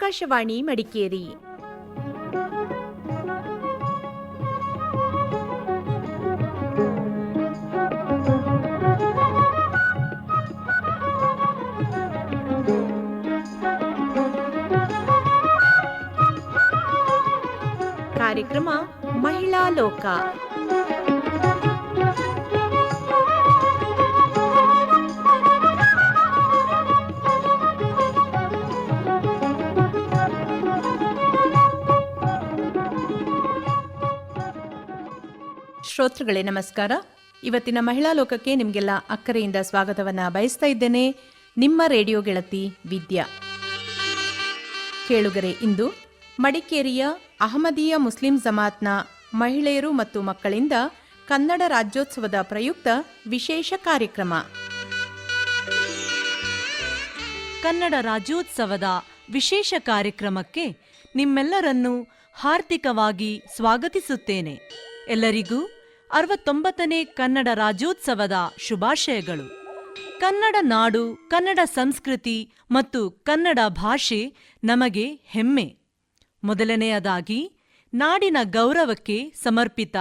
ಆಕಾಶವಾಣಿ ಮಡಿಕೇರಿ ಕಾರ್ಯಕ್ರಮ ಮಹಿಳಾ ಲೋಕ ಶ್ರೋತೃಗಳೇ, ನಮಸ್ಕಾರ. ಇವತ್ತಿನ ಮಹಿಳಾ ಲೋಕಕ್ಕೆ ನಿಮಗೆಲ್ಲ ಅಕ್ಕರೆಯಿಂದ ಸ್ವಾಗತವನ್ನ ಬಯಸ್ತಾ ಇದ್ದೇನೆ. ನಿಮ್ಮ ರೇಡಿಯೋ ಗೆಳತಿ ವಿದ್ಯಾ. ಕೇಳುಗರೆ, ಇಂದು ಮಡಿಕೇರಿಯ ಅಹಮದಿಯಾ ಮುಸ್ಲಿಂ ಜಮಾತ್ನ ಮಹಿಳೆಯರು ಮತ್ತು ಮಕ್ಕಳಿಂದ ಕನ್ನಡ ರಾಜ್ಯೋತ್ಸವದ ಪ್ರಯುಕ್ತ ವಿಶೇಷ ಕಾರ್ಯಕ್ರಮ. ಕನ್ನಡ ರಾಜ್ಯೋತ್ಸವದ ವಿಶೇಷ ಕಾರ್ಯಕ್ರಮಕ್ಕೆ ನಿಮ್ಮೆಲ್ಲರನ್ನೂ ಹಾರ್ದಿಕವಾಗಿ ಸ್ವಾಗತಿಸುತ್ತೇನೆ. ಎಲ್ಲರಿಗೂ ಅರವತ್ತೊಂಬತ್ತನೇ ಕನ್ನಡ ರಾಜ್ಯೋತ್ಸವದ ಶುಭಾಶಯಗಳು. ಕನ್ನಡ ನಾಡು, ಕನ್ನಡ ಸಂಸ್ಕೃತಿ ಮತ್ತು ಕನ್ನಡ ಭಾಷೆ ನಮಗೆ ಹೆಮ್ಮೆ. ಮೊದಲನೆಯದಾಗಿ, ನಾಡಿನ ಗೌರವಕ್ಕೆ ಸಮರ್ಪಿತ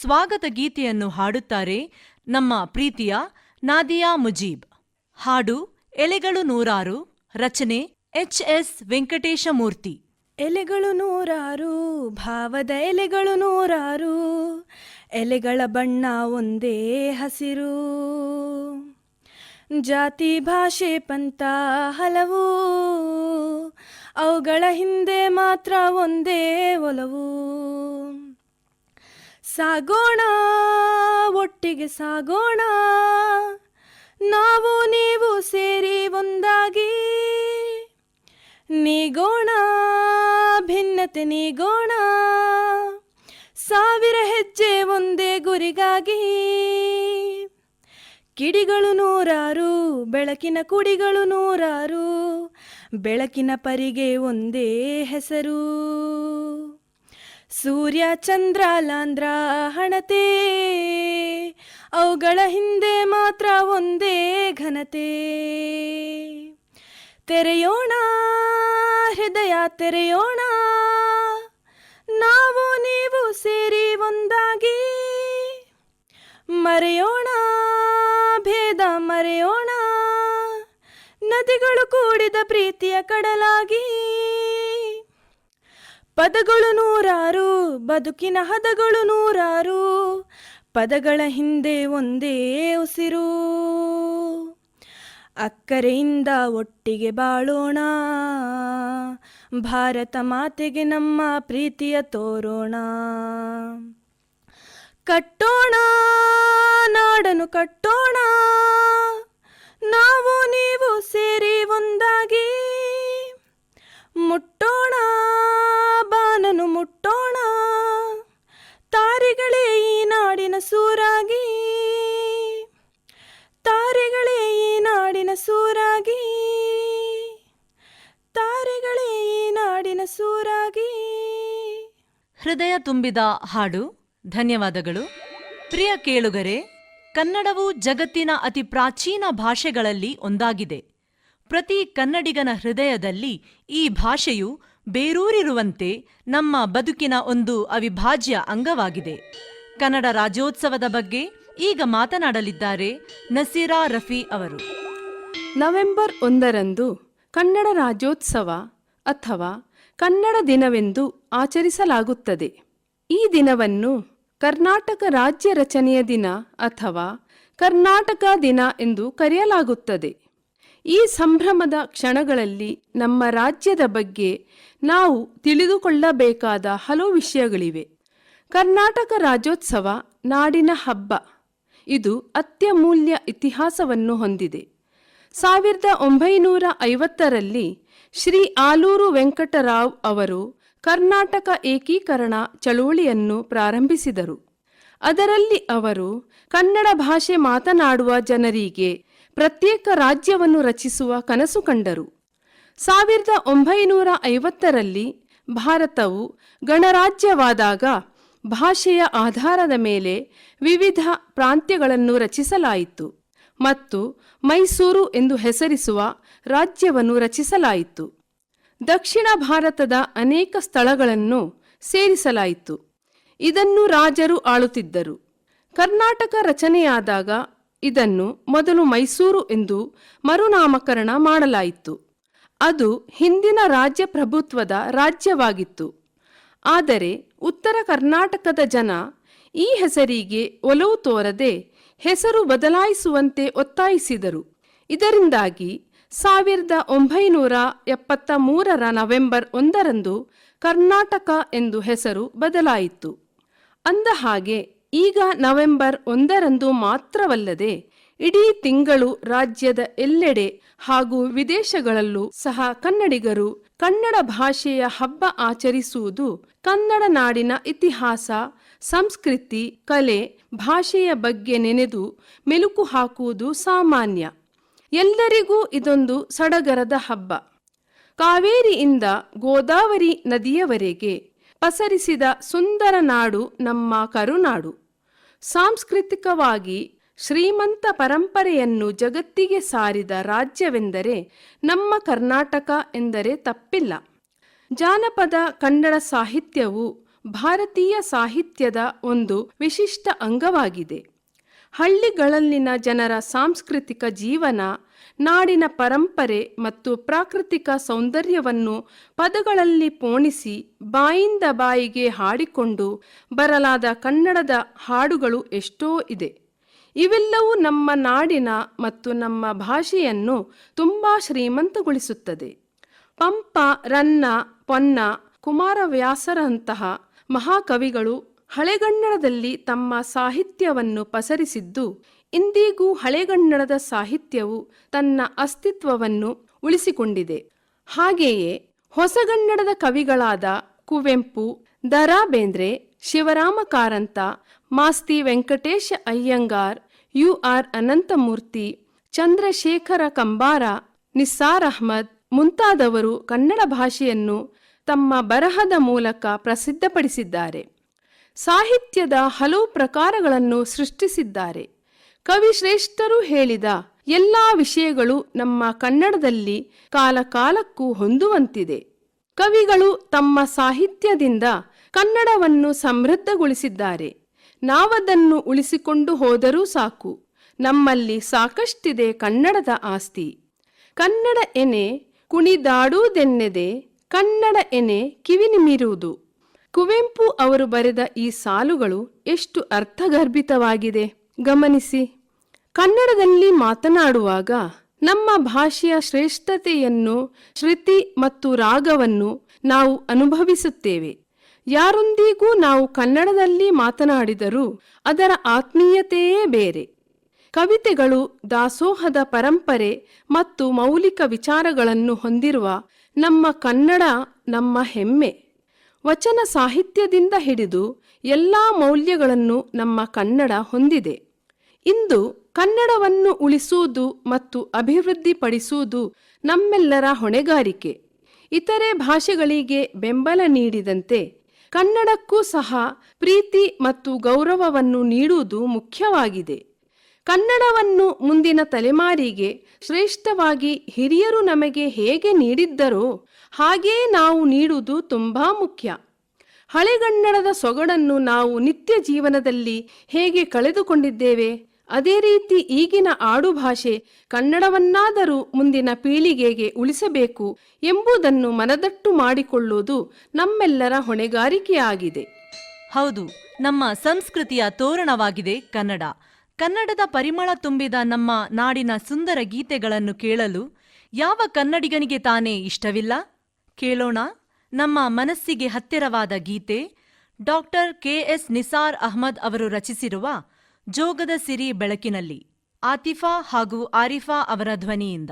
ಸ್ವಾಗತ ಗೀತೆಯನ್ನು ಹಾಡುತ್ತಾರೆ ನಮ್ಮ ಪ್ರೀತಿಯ ನಾದಿಯಾ ಮುಜೀಬ್. ಹಾಡು ಎಲೆಗಳು ನೂರಾರು, ರಚನೆ ಎಚ್ ಎಸ್ ವೆಂಕಟೇಶಮೂರ್ತಿ. ಎಲೆಗಳು ನೂರಾರು, ಭಾವದ ಎಲೆಗಳು ನೂರಾರು ಎಲೆಗಳ ಬಣ್ಣ ಒಂದೇ ಹಸಿರು. ಜಾತಿ, ಭಾಷೆ, ಪಂಥ, ಹಲವು. ಅವುಗಳ ಹಿಂದೆ ಮಾತ್ರ ಒಂದೇ ಒಲವು. ಸಾಗೋಣ, ಒಟ್ಟಿಗೆ ಸಾಗೋಣ. ನಾವು, ನೀವು ಸೇರಿ ಒಂದಾಗಿ. ನೀಗೋಣ, ಭಿನ್ನತೆ ನೀಗೋಣ. ಸಾವಿರ ಹೆಜ್ಜೆ ಒಂದೇ ಗುರಿಗಾಗಿ. ಕಿಡಿಗಳು ನೂರಾರು, ಬೆಳಕಿನ ಕುಡಿಗಳು ನೂರಾರು, ಬೆಳಕಿನ ಪರಿಗೆ ಒಂದೇ ಹೆಸರು. ಸೂರ್ಯ, ಚಂದ್ರ ಲಾಂದ್ರ ಹಣತೆ, ಅವುಗಳ ಹಿಂದೆ ಮಾತ್ರ ಒಂದೇ ಘನತೆ. ತೆರೆಯೋಣ, ಹೃದಯ ತೆರೆಯೋಣ ನಾವು ನೀವು ಸೇರಿ ಒಂದಾಗಿ. ಮರೆಯೋಣ, ಭೇದ ಮರೆಯೋಣ. ನದಿಗಳು ಕೂಡಿದ ಪ್ರೀತಿಯ ಕಡಲಾಗಿ. ಪದಗಳು ನೂರಾರು, ಬದುಕಿನ ಹದಗಳು ನೂರಾರು. ಪದಗಳ ಹಿಂದೆ ಒಂದೇ ಉಸಿರು. ಅಕ್ಕರೆಯಿಂದ ಒಟ್ಟಿಗೆ ಬಾಳೋಣ. ಭಾರತ ಮಾತೆಗೆ ನಮ್ಮ ಪ್ರೀತಿಯ ತೋರೋಣ. ಕಟ್ಟೋಣ ನಾಡನು ಕಟ್ಟೋಣ. ನಾವು ನೀವು ಸೇರಿ ಒಂದಾಗಿ. ಮುಟ್ಟೋಣ ಬಾನನು ಮುಟ್ಟೋಣ. ತಾರೆಗಳೇ ಈ ನಾಡಿನ ಸೂರಾಗಿ. ಹೃದಯ ತುಂಬಿದ ಹಾಡು, ಧನ್ಯವಾದಗಳು. ಪ್ರಿಯ ಕೇಳುಗರೆ, ಕನ್ನಡವು ಜಗತ್ತಿನ ಅತಿ ಪ್ರಾಚೀನ ಭಾಷೆಗಳಲ್ಲಿ ಒಂದಾಗಿದೆ. ಪ್ರತಿ ಕನ್ನಡಿಗನ ಹೃದಯದಲ್ಲಿ ಈ ಭಾಷೆಯು ಬೇರೂರಿರುವಂತೆ ನಮ್ಮ ಬದುಕಿನ ಒಂದು ಅವಿಭಾಜ್ಯ ಅಂಗವಾಗಿದೆ. ಕನ್ನಡ ರಾಜ್ಯೋತ್ಸವದ ಬಗ್ಗೆ ಈಗ ಮಾತನಾಡಲಿದ್ದಾರೆ ನಸೀರಾ ರಫಿ ಅವರು. ನವೆಂಬರ್ ಒಂದರಂದು ಕನ್ನಡ ರಾಜ್ಯೋತ್ಸವ ಅಥವಾ ಕನ್ನಡ ದಿನವೆಂದು ಆಚರಿಸಲಾಗುತ್ತದೆ. ಈ ದಿನವನ್ನು ಕರ್ನಾಟಕ ರಾಜ್ಯ ರಚನೆಯ ದಿನ ಅಥವಾ ಕರ್ನಾಟಕ ದಿನ ಎಂದು ಕರೆಯಲಾಗುತ್ತದೆ. ಈ ಸಂಭ್ರಮದ ಕ್ಷಣಗಳಲ್ಲಿ ನಮ್ಮ ರಾಜ್ಯದ ಬಗ್ಗೆ ನಾವು ತಿಳಿದುಕೊಳ್ಳಬೇಕಾದ ಹಲವು ವಿಷಯಗಳಿವೆ. ಕರ್ನಾಟಕ ರಾಜ್ಯೋತ್ಸವ ನಾಡಿನ ಹಬ್ಬ. ಇದು ಅತ್ಯಮೂಲ್ಯ ಇತಿಹಾಸವನ್ನು ಹೊಂದಿದೆ. ಸಾವಿರದ ಒಂಬೈನೂರ ಐವತ್ತರಲ್ಲಿ ಶ್ರೀ ಆಲೂರು ವೆಂಕಟರಾವ್ ಅವರು ಕರ್ನಾಟಕ ಏಕೀಕರಣ ಚಳುವಳಿಯನ್ನು ಪ್ರಾರಂಭಿಸಿದರು. ಅದರಲ್ಲಿ ಅವರು ಕನ್ನಡ ಭಾಷೆ ಮಾತನಾಡುವ ಜನರಿಗೆ ಪ್ರತ್ಯೇಕ ರಾಜ್ಯವನ್ನು ರಚಿಸುವ ಕನಸು ಕಂಡರು. ಸಾವಿರದ ಒಂಬೈನೂರ ಐವತ್ತರಲ್ಲಿ ಭಾರತವು ಗಣರಾಜ್ಯವಾದಾಗ ಭಾಷೆಯ ಆಧಾರದ ಮೇಲೆ ವಿವಿಧ ಪ್ರಾಂತ್ಯಗಳನ್ನು ರಚಿಸಲಾಯಿತು ಮತ್ತು ಮೈಸೂರು ಎಂದು ಹೆಸರಿಸುವ ರಾಜ್ಯವನ್ನು ರಚಿಸಲಾಯಿತು. ದಕ್ಷಿಣ ಭಾರತದ ಅನೇಕ ಸ್ಥಳಗಳನ್ನು ಸೇರಿಸಲಾಯಿತು. ಇದನ್ನು ರಾಜರು ಆಳುತ್ತಿದ್ದರು. ಕರ್ನಾಟಕ ರಚನೆಯಾದಾಗ ಇದನ್ನು ಮೊದಲು ಮೈಸೂರು ಎಂದು ಮರುನಾಮಕರಣ ಮಾಡಲಾಯಿತು. ಅದು ಹಿಂದಿನ ರಾಜ್ಯ ಪ್ರಭುತ್ವದ ರಾಜ್ಯವಾಗಿತ್ತು. ಆದರೆ ಉತ್ತರ ಕರ್ನಾಟಕದ ಜನ ಈ ಹೆಸರಿಗೆ ಒಲವು ತೋರದೆ ಹೆಸರು ಬದಲಾಯಿಸುವಂತೆ ಒತ್ತಾಯಿಸಿದರು. ಇದರಿಂದಾಗಿ ಸಾವಿರದ ಒಂಬೈನೂರ ಎಪ್ಪತ್ತ ಮೂರರ ನವೆಂಬರ್ ಒಂದರಂದು ಕರ್ನಾಟಕ ಎಂದು ಹೆಸರು ಬದಲಾಯಿತು. ಅಂದ ಹಾಗೆ, ಈಗ ನವೆಂಬರ್ ಒಂದರಂದು ಮಾತ್ರವಲ್ಲದೆ, ಇಡೀ ತಿಂಗಳು ರಾಜ್ಯದ ಎಲ್ಲೆಡೆ ಹಾಗೂ ವಿದೇಶಗಳಲ್ಲೂ ಸಹ ಕನ್ನಡಿಗರು ಕನ್ನಡ ಭಾಷೆಯ ಹಬ್ಬ ಆಚರಿಸುವುದು ಕನ್ನಡ ನಾಡಿನ ಇತಿಹಾಸ, ಸಂಸ್ಕೃತಿ, ಕಲೆ, ಭಾಷೆಯ ಬಗ್ಗೆ ನೆನೆದು ಮೆಲುಕು ಹಾಕುವುದು ಸಾಮಾನ್ಯ. ಎಲ್ಲರಿಗೂ ಇದೊಂದು ಸಡಗರದ ಹಬ್ಬ. ಕಾವೇರಿಯಿಂದ ಗೋದಾವರಿ ನದಿಯವರೆಗೆ ಪಸರಿಸಿದ ಸುಂದರ ನಾಡು ನಮ್ಮ ಕರುನಾಡು. ಸಾಂಸ್ಕೃತಿಕವಾಗಿ ಶ್ರೀಮಂತ ಪರಂಪರೆಯನ್ನು ಜಗತ್ತಿಗೆ ಸಾರಿದ ರಾಜ್ಯವೆಂದರೆ ನಮ್ಮ ಕರ್ನಾಟಕ ಎಂದರೆ ತಪ್ಪಿಲ್ಲ. ಜಾನಪದ ಕನ್ನಡ ಸಾಹಿತ್ಯವು ಭಾರತೀಯ ಸಾಹಿತ್ಯದ ಒಂದು ವಿಶಿಷ್ಟ ಅಂಗವಾಗಿದೆ. ಹಳ್ಳಿಗಳಲ್ಲಿನ ಜನರ ಸಾಂಸ್ಕೃತಿಕ ಜೀವನ, ನಾಡಿನ ಪರಂಪರೆ ಮತ್ತು ಪ್ರಾಕೃತಿಕ ಸೌಂದರ್ಯವನ್ನು ಪದಗಳಲ್ಲಿ ಪೋಣಿಸಿ ಬಾಯಿಂದ ಬಾಯಿಗೆ ಹಾಡಿಕೊಂಡು ಬರಲಾದ ಕನ್ನಡದ ಹಾಡುಗಳು ಎಷ್ಟೋ ಇದೆ. ಇವೆಲ್ಲವೂ ನಮ್ಮ ನಾಡಿನ ಮತ್ತು ನಮ್ಮ ಭಾಷೆಯನ್ನು ತುಂಬ ಶ್ರೀಮಂತಗೊಳಿಸುತ್ತದೆ. ಪಂಪ, ರನ್ನ, ಪೊನ್ನ, ಕುಮಾರವ್ಯಾಸರಂತಹ ಮಹಾಕವಿಗಳು ಹಳೆಗನ್ನಡದಲ್ಲಿ ತಮ್ಮ ಸಾಹಿತ್ಯವನ್ನು ಪಸರಿಸಿದ್ದು, ಇಂದಿಗೂ ಹಳೆಗನ್ನಡದ ಸಾಹಿತ್ಯವು ತನ್ನ ಅಸ್ತಿತ್ವವನ್ನು ಉಳಿಸಿಕೊಂಡಿದೆ. ಹಾಗೆಯೇ ಹೊಸಗನ್ನಡದ ಕವಿಗಳಾದ ಕುವೆಂಪು ದರಾ ಬೇಂದ್ರೆ ಶಿವರಾಮ ಕಾರಂತ ಮಾಸ್ತಿ ವೆಂಕಟೇಶ ಅಯ್ಯಂಗಾರ್ ಯು ಆರ್ ಅನಂತಮೂರ್ತಿ, ಚಂದ್ರಶೇಖರ ಕಂಬಾರ, ನಿಸ್ಸಾರ್ ಅಹ್ಮದ್ ಮುಂತಾದವರು ಕನ್ನಡ ಭಾಷೆಯನ್ನು ತಮ್ಮ ಬರಹದ ಮೂಲಕ ಪ್ರಸಿದ್ಧಪಡಿಸಿದ್ದಾರೆ. ಸಾಹಿತ್ಯದ ಹಲವು ಪ್ರಕಾರಗಳನ್ನು ಸೃಷ್ಟಿಸಿದ್ದಾರೆ. ಕವಿಶ್ರೇಷ್ಠರು ಹೇಳಿದ ಎಲ್ಲ ವಿಷಯಗಳು ನಮ್ಮ ಕನ್ನಡದಲ್ಲಿ ಕಾಲಕಾಲಕ್ಕೂ ಹೊಂದುವಂತಿದೆ. ಕವಿಗಳು ತಮ್ಮ ಸಾಹಿತ್ಯದಿಂದ ಕನ್ನಡವನ್ನು ಸಮೃದ್ಧಗೊಳಿಸಿದ್ದಾರೆ. ನಾವದನ್ನು ಉಳಿಸಿಕೊಂಡು ಹೋದರೂ ಸಾಕು. ನಮ್ಮಲ್ಲಿ ಸಾಕಷ್ಟಿದೆ ಕನ್ನಡದ ಆಸ್ತಿ. ಕನ್ನಡ ಎನೆ ಕುಣಿದಾಡುವುದೆನ್ನೆದೆ ಕನ್ನಡ ಎನೆ ಕಿವಿನಿಮಿರುವುದು. ಕುವೆಂಪು ಅವರು ಬರೆದ ಈ ಸಾಲುಗಳು ಎಷ್ಟು ಅರ್ಥಗರ್ಭಿತವಾಗಿದೆ. ಗಮನಿಸಿ. ಕನ್ನಡದಲ್ಲಿ ಮಾತನಾಡುವಾಗ ನಮ್ಮ ಭಾಷೆಯ ಶ್ರೇಷ್ಠತೆಯನ್ನು, ಶ್ರುತಿ ಮತ್ತು ರಾಗವನ್ನು ನಾವು ಅನುಭವಿಸುತ್ತೇವೆ. ಯಾರೊಂದಿಗೂ ನಾವು ಕನ್ನಡದಲ್ಲಿ ಮಾತನಾಡಿದರೂ ಅದರ ಆತ್ಮೀಯತೆಯೇ ಬೇರೆ. ಕವಿತೆಗಳು ದಾಸೋಹದ ಪರಂಪರೆ ಮತ್ತು ಮೌಲಿಕ ವಿಚಾರಗಳನ್ನು ಹೊಂದಿರುವ ನಮ್ಮ ಕನ್ನಡ ನಮ್ಮ ಹೆಮ್ಮೆ. ವಚನ ಸಾಹಿತ್ಯದಿಂದ ಹಿಡಿದು ಎಲ್ಲ ಮೌಲ್ಯಗಳನ್ನು ನಮ್ಮ ಕನ್ನಡ ಹೊಂದಿದೆ. ಇಂದು ಕನ್ನಡವನ್ನು ಉಳಿಸುವುದು ಮತ್ತು ಅಭಿವೃದ್ಧಿಪಡಿಸುವುದು ನಮ್ಮೆಲ್ಲರ ಹೊಣೆಗಾರಿಕೆ. ಇತರೆ ಭಾಷೆಗಳಿಗೆ ಬೆಂಬಲ ನೀಡಿದಂತೆ ಕನ್ನಡಕ್ಕೂ ಸಹ ಪ್ರೀತಿ ಮತ್ತು ಗೌರವವನ್ನು ನೀಡುವುದು ಮುಖ್ಯವಾಗಿದೆ. ಕನ್ನಡವನ್ನು ಮುಂದಿನ ತಲೆಮಾರಿಗೆ ಶ್ರೇಷ್ಠವಾಗಿ ಹಿರಿಯರು ನಮಗೆ ಹೇಗೆ ನೀಡಿದ್ದರೋ ಹಾಗೇ ನಾವು ನೀಡುವುದು ತುಂಬಾ ಮುಖ್ಯ. ಹಳೆಗನ್ನಡದ ಸೊಗಡನ್ನು ನಾವು ನಿತ್ಯ ಜೀವನದಲ್ಲಿ ಹೇಗೆ ಕಳೆದುಕೊಂಡಿದ್ದೇವೆ, ಅದೇ ರೀತಿ ಈಗಿನ ಆಡುಭಾಷೆ ಕನ್ನಡವನ್ನಾದರೂ ಮುಂದಿನ ಪೀಳಿಗೆಗೆ ಉಳಿಸಬೇಕು ಎಂಬುದನ್ನು ಮನದಟ್ಟು ಮಾಡಿಕೊಳ್ಳುವುದು ನಮ್ಮೆಲ್ಲರ ಹೊಣೆಗಾರಿಕೆಯಾಗಿದೆ. ಹೌದು, ನಮ್ಮ ಸಂಸ್ಕೃತಿಯ ತೋರಣವಾಗಿದೆ ಕನ್ನಡ. ಕನ್ನಡದ ಪರಿಮಳ ತುಂಬಿದ ನಮ್ಮ ನಾಡಿನ ಸುಂದರ ಗೀತೆಗಳನ್ನು ಕೇಳಲು ಯಾವ ಕನ್ನಡಿಗನಿಗೆ ತಾನೇ ಇಷ್ಟವಿಲ್ಲ? ಕೇಳೋಣ ನಮ್ಮ ಮನಸ್ಸಿಗೆ ಹತ್ತಿರವಾದ ಗೀತೆ ಡಾಕ್ಟರ್ ಕೆಎಸ್ ನಿಸಾರ್ ಅಹ್ಮದ್ ಅವರು ರಚಿಸಿರುವ ಜೋಗದ ಸಿರಿ ಬೆಳಕಿನಲ್ಲಿ, ಆತಿಫಾ ಹಾಗೂ ಆರಿಫಾ ಅವರ ಧ್ವನಿಯಿಂದ.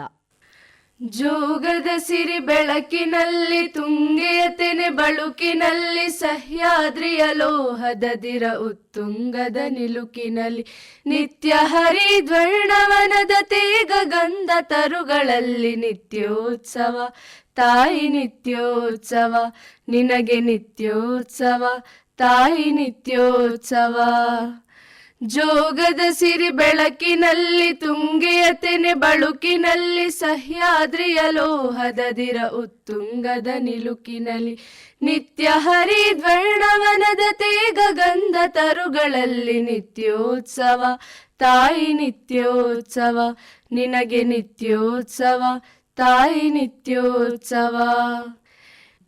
ಜೋಗದ ಸಿರಿ ಬೆಳಕಿನಲ್ಲಿ, ತುಂಗೆಯ ತೆನೆ ಬಳುಕಿನಲ್ಲಿ, ಸಹ್ಯಾದ್ರಿಯ ಲೋಹದ ದಿರ ಉತ್ತುಂಗದ ನಿಲುಕಿನಲ್ಲಿ, ನಿತ್ಯ ಹರಿದ್ವರ್ಣವನದ ತೇಗ ಗಂಧ ತರುಗಳಲ್ಲಿ ನಿತ್ಯೋತ್ಸವ ತಾಯಿ ನಿತ್ಯೋತ್ಸವ, ನಿನಗೆ ನಿತ್ಯೋತ್ಸವ, ತಾಯಿ ನಿತ್ಯೋತ್ಸವ. ಜೋಗದ ಸಿರಿ ಬೆಳಕಿನಲ್ಲಿ, ತುಂಗೆಯ ತೆನೆ ಬಳುಕಿನಲ್ಲಿ, ಸಹ್ಯಾದ್ರಿಯ ಲೋಹದದಿರ ಉತ್ತುಂಗದ ನಿಲುಕಿನಲ್ಲಿ, ನಿತ್ಯ ಹರಿದ್ವರ್ಣವನದ ತೇಗ ಗಂಧ ತರುಗಳಲ್ಲಿ ನಿತ್ಯೋತ್ಸವ, ತಾಯಿ ನಿತ್ಯೋತ್ಸವ, ನಿನಗೆ ನಿತ್ಯೋತ್ಸವ. ತಾಯಿ ನಿತ್ಯೋತ್ಸವ.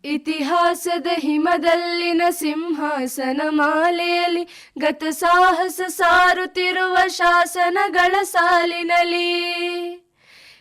ಇತಿಹಾಸದ ಹಿಮದಲ್ಲಿನ ಸಿಂಹಾಸನ ಮಾಲೆಯಲ್ಲಿ ಗತ ಸಾಹಸ ಸಾರುತ್ತಿರುವ ಶಾಸನಗಳ ಸಾಲಿನಲ್ಲಿ.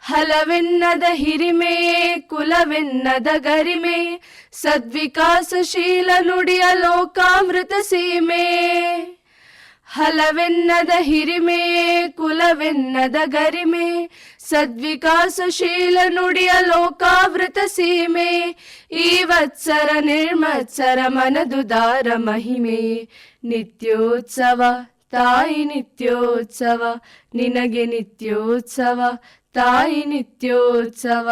ಹಲವೆನ್ನದ ಹಿರಿಮೆ, ಕುಲವೆನ್ನದ ಗರಿಮೆ, ಸದ್ವಿಕಾಸಶೀಲ ನುಡಿಯ ಲೋಕಾಮೃತ ಸೀಮೆ. ಹಲವೆನ್ನದ ಹಿರಿಮೆ, ಕುಲವೆನ್ನದ ಗರಿಮೆ, ಸದ್ವಿಕಾಸಶೀಲ ನುಡಿಯ ಲೋಕಾವೃತ ಸೀಮೆ. ಈ ವತ್ಸರ ನಿರ್ಮತ್ಸರ ಮನದುದಾರ ಮಹಿಮೆ. ನಿತ್ಯೋತ್ಸವ ತಾಯಿ ನಿತ್ಯೋತ್ಸವ, ನಿನಗೆ ನಿತ್ಯೋತ್ಸವ ತಾಯಿ ನಿತ್ಯೋತ್ಸವ.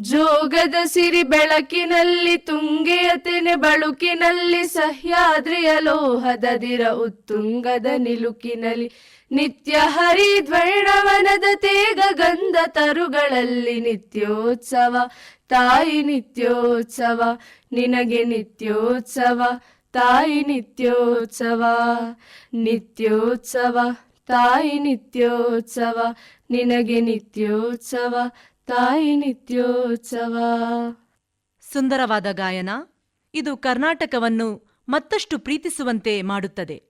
ಜೋಗದ ಸಿರಿ ಬೆಳಕಿನಲ್ಲಿ, ತುಂಗೆಯ ತೆನೆ ಬಳುಕಿನಲ್ಲಿ, ಸಹ್ಯಾದ್ರಿಯ ಲೋಹದದಿರ ಉತ್ತುಂಗದ ನಿಲುಕಿನಲ್ಲಿ, ನಿತ್ಯ ಹರಿ ದ್ವೈಣವನದ ತೇಗ ಗಂಧ ತರುಗಳಲ್ಲಿ ನಿತ್ಯೋತ್ಸವ. ತಾಯಿ ನಿತ್ಯೋತ್ಸವ, ನಿನಗೆ ನಿತ್ಯೋತ್ಸವ, ತಾಯಿ ನಿತ್ಯೋತ್ಸವ ನಿತ್ಯೋತ್ಸವ. ತಾಯಿ ನಿತ್ಯೋತ್ಸವ ನಿನಗೆ ನಿತ್ಯೋತ್ಸವ ತಾಯಿ ನಿತ್ಯೋತ್ಸವ. ಸುಂದರವಾದ ಗಾಯನ ಇದು ಕರ್ನಾಟಕವನ್ನು ಮತ್ತಷ್ಟು ಪ್ರೀತಿಸುವಂತೆ ಮಾಡುತ್ತದೆ.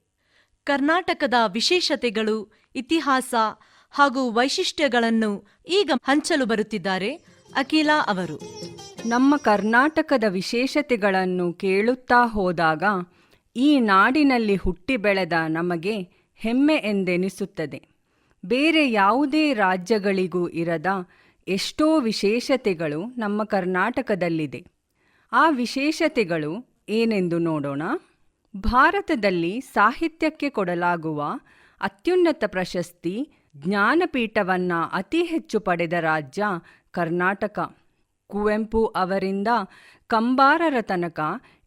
ಕರ್ನಾಟಕದ ವಿಶೇಷತೆಗಳು ಇತಿಹಾಸ ಹಾಗೂ ವೈಶಿಷ್ಟ್ಯಗಳನ್ನು ಈಗ ಹಂಚಲು ಬರುತ್ತಿದ್ದಾರೆ ಅಖಿಲಾ ಅವರು. ನಮ್ಮ ಕರ್ನಾಟಕದ ವಿಶೇಷತೆಗಳನ್ನು ಕೇಳುತ್ತಾ ಹೋದಾಗ ಈ ನಾಡಿನಲ್ಲಿ ಹುಟ್ಟಿ ಬೆಳೆದ ನಮಗೆ ಹೆಮ್ಮೆ ಎಂದೆನಿಸುತ್ತದೆ. ಬೇರೆ ಯಾವುದೇ ರಾಜ್ಯಗಳಿಗೂ ಇರದ ಎಷ್ಟೋ ವಿಶೇಷತೆಗಳು ನಮ್ಮ ಕರ್ನಾಟಕದಲ್ಲಿದೆ. ಆ ವಿಶೇಷತೆಗಳು ಏನೆಂದು ನೋಡೋಣ. ಭಾರತದಲ್ಲಿ ಸಾಹಿತ್ಯಕ್ಕೆ ಕೊಡಲಾಗುವ ಅತ್ಯುನ್ನತ ಪ್ರಶಸ್ತಿ ಜ್ಞಾನಪೀಠವನ್ನು ಅತಿ ಹೆಚ್ಚು ಪಡೆದ ರಾಜ್ಯ ಕರ್ನಾಟಕ. ಕುವೆಂಪು ಅವರಿಂದ ಕಂಬಾರರ ತನಕ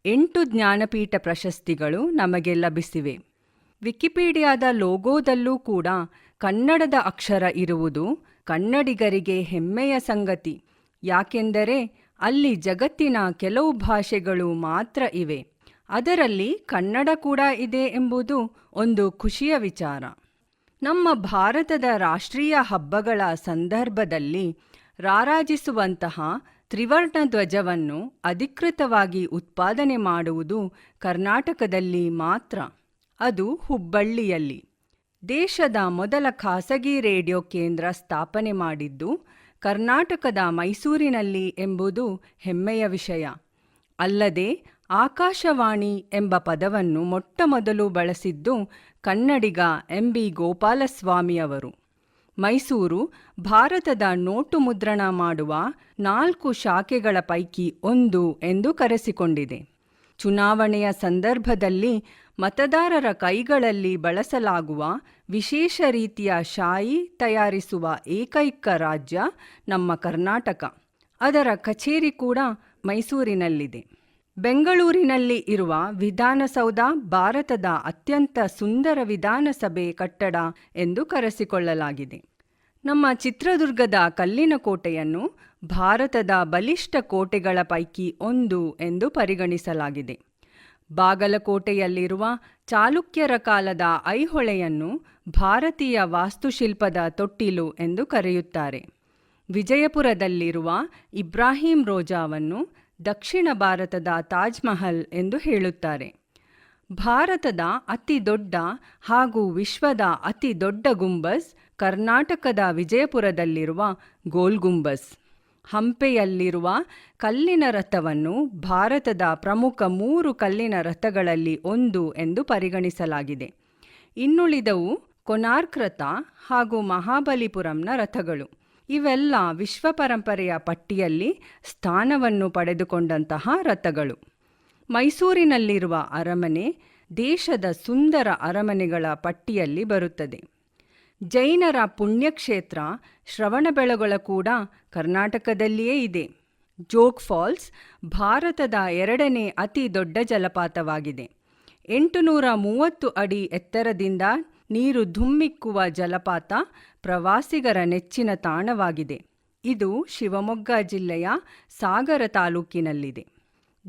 ಎಂಟು ಜ್ಞಾನಪೀಠ ಪ್ರಶಸ್ತಿಗಳು ನಮಗೆ ಲಭಿಸಿವೆ. ವಿಕಿಪೀಡಿಯಾದ ಲೋಗೋದಲ್ಲೂ ಕೂಡ ಕನ್ನಡದ ಅಕ್ಷರ ಇರುವುದು ಕನ್ನಡಿಗರಿಗೆ ಹೆಮ್ಮೆಯ ಸಂಗತಿ. ಯಾಕೆಂದರೆ ಅಲ್ಲಿ ಜಗತ್ತಿನ ಕೆಲವು ಭಾಷೆಗಳು ಮಾತ್ರ ಇವೆ. ಅದರಲ್ಲಿ ಕನ್ನಡ ಕೂಡ ಇದೆ ಎಂಬುದು ಒಂದು ಖುಷಿಯ ವಿಚಾರ. ನಮ್ಮ ಭಾರತದ ರಾಷ್ಟ್ರೀಯ ಹಬ್ಬಗಳ ಸಂದರ್ಭದಲ್ಲಿ ರಾರಾಜಿಸುವಂತಹ ತ್ರಿವರ್ಣ ಧ್ವಜವನ್ನು ಅಧಿಕೃತವಾಗಿ ಉತ್ಪಾದನೆ ಮಾಡುವುದು ಕರ್ನಾಟಕದಲ್ಲಿ ಮಾತ್ರ. ಅದು ಹುಬ್ಬಳ್ಳಿಯಲ್ಲಿ. ದೇಶದ ಮೊದಲ ಖಾಸಗಿ ರೇಡಿಯೋ ಕೇಂದ್ರ ಸ್ಥಾಪನೆ ಮಾಡಿದ್ದು ಕರ್ನಾಟಕದ ಮೈಸೂರಿನಲ್ಲಿ ಎಂಬುದು ಹೆಮ್ಮೆಯ ವಿಷಯ. ಅಲ್ಲದೆ ಆಕಾಶವಾಣಿ ಎಂಬ ಪದವನ್ನು ಮೊಟ್ಟಮೊದಲು ಬಳಸಿದ್ದು ಕನ್ನಡಿಗ ಎಂ ಬಿ ಗೋಪಾಲಸ್ವಾಮಿಯವರು. ಮೈಸೂರು ಭಾರತದ ನೋಟು ಮುದ್ರಣ ಮಾಡುವ ನಾಲ್ಕು ಶಾಖೆಗಳ ಪೈಕಿ ಒಂದು ಎಂದು ಕರೆಸಿಕೊಂಡಿದೆ. ಚುನಾವಣೆಯ ಸಂದರ್ಭದಲ್ಲಿ ಮತದಾರರ ಕೈಗಳಲ್ಲಿ ಬಳಸಲಾಗುವ ವಿಶೇಷ ರೀತಿಯ ಶಾಯಿ ತಯಾರಿಸುವ ಏಕೈಕ ರಾಜ್ಯ ನಮ್ಮ ಕರ್ನಾಟಕ. ಅದರ ಕಚೇರಿ ಕೂಡ ಮೈಸೂರಿನಲ್ಲಿದೆ. ಬೆಂಗಳೂರಿನಲ್ಲಿ ಇರುವ ವಿಧಾನಸೌಧ ಭಾರತದ ಅತ್ಯಂತ ಸುಂದರ ವಿಧಾನಸಭೆ ಕಟ್ಟಡ ಎಂದು ಕರೆಸಿಕೊಳ್ಳಲಾಗಿದೆ. ನಮ್ಮ ಚಿತ್ರದುರ್ಗದ ಕಲ್ಲಿನ ಕೋಟೆಯನ್ನು ಭಾರತದ ಬಲಿಷ್ಠ ಕೋಟೆಗಳ ಪೈಕಿ ಒಂದು ಎಂದು ಪರಿಗಣಿಸಲಾಗಿದೆ. ಬಾಗಲಕೋಟೆಯಲ್ಲಿರುವ ಚಾಲುಕ್ಯರ ಕಾಲದ ಐಹೊಳೆಯನ್ನು ಭಾರತೀಯ ವಾಸ್ತುಶಿಲ್ಪದ ತೊಟ್ಟಿಲು ಎಂದು ಕರೆಯುತ್ತಾರೆ. ವಿಜಯಪುರದಲ್ಲಿರುವ ಇಬ್ರಾಹಿಂ ರೋಜಾವನ್ನು ದಕ್ಷಿಣ ಭಾರತದ ತಾಜ್ ಮಹಲ್ ಎಂದು ಹೇಳುತ್ತಾರೆ. ಭಾರತದ ಅತಿ ದೊಡ್ಡ ಹಾಗೂ ವಿಶ್ವದ ಅತಿ ದೊಡ್ಡ ಗುಂಬಸ್ ಕರ್ನಾಟಕದ ವಿಜಯಪುರದಲ್ಲಿರುವ ಗೋಲ್ ಗುಂಬಸ್. ಹಂಪೆಯಲ್ಲಿರುವ ಕಲ್ಲಿನ ರಥವನ್ನು ಭಾರತದ ಪ್ರಮುಖ ಮೂರು ಕಲ್ಲಿನ ರಥಗಳಲ್ಲಿ ಒಂದು ಎಂದು ಪರಿಗಣಿಸಲಾಗಿದೆ. ಇನ್ನುಳಿದವು ಕೊನಾರ್ಕ್ ರಥ ಹಾಗೂ ಮಹಾಬಲಿಪುರಂನ ರಥಗಳು. ಇವೆಲ್ಲ ವಿಶ್ವ ಪರಂಪರೆಯ ಪಟ್ಟಿಯಲ್ಲಿ ಸ್ಥಾನವನ್ನು ಪಡೆದುಕೊಂಡಂತಹ ರಥಗಳು. ಮೈಸೂರಿನಲ್ಲಿರುವ ಅರಮನೆ ದೇಶದ ಸುಂದರ ಅರಮನೆಗಳ ಪಟ್ಟಿಯಲ್ಲಿ ಬರುತ್ತದೆ. ಜೈನರ ಪುಣ್ಯಕ್ಷೇತ್ರ ಶ್ರವಣಬೆಳಗೊಳ ಕೂಡ ಕರ್ನಾಟಕದಲ್ಲಿಯೇ ಇದೆ. ಜೋಗ್ ಫಾಲ್ಸ್ ಭಾರತದ ಎರಡನೇ ಅತಿ ದೊಡ್ಡ ಜಲಪಾತವಾಗಿದೆ. ಎಂಟುನೂರ ಮೂವತ್ತು ಅಡಿ ಎತ್ತರದಿಂದ ನೀರು ಧುಮ್ಮಿಕ್ಕುವ ಜಲಪಾತ ಪ್ರವಾಸಿಗರ ನೆಚ್ಚಿನ ತಾಣವಾಗಿದೆ. ಇದು ಶಿವಮೊಗ್ಗ ಜಿಲ್ಲೆಯ ಸಾಗರ ತಾಲೂಕಿನಲ್ಲಿದೆ.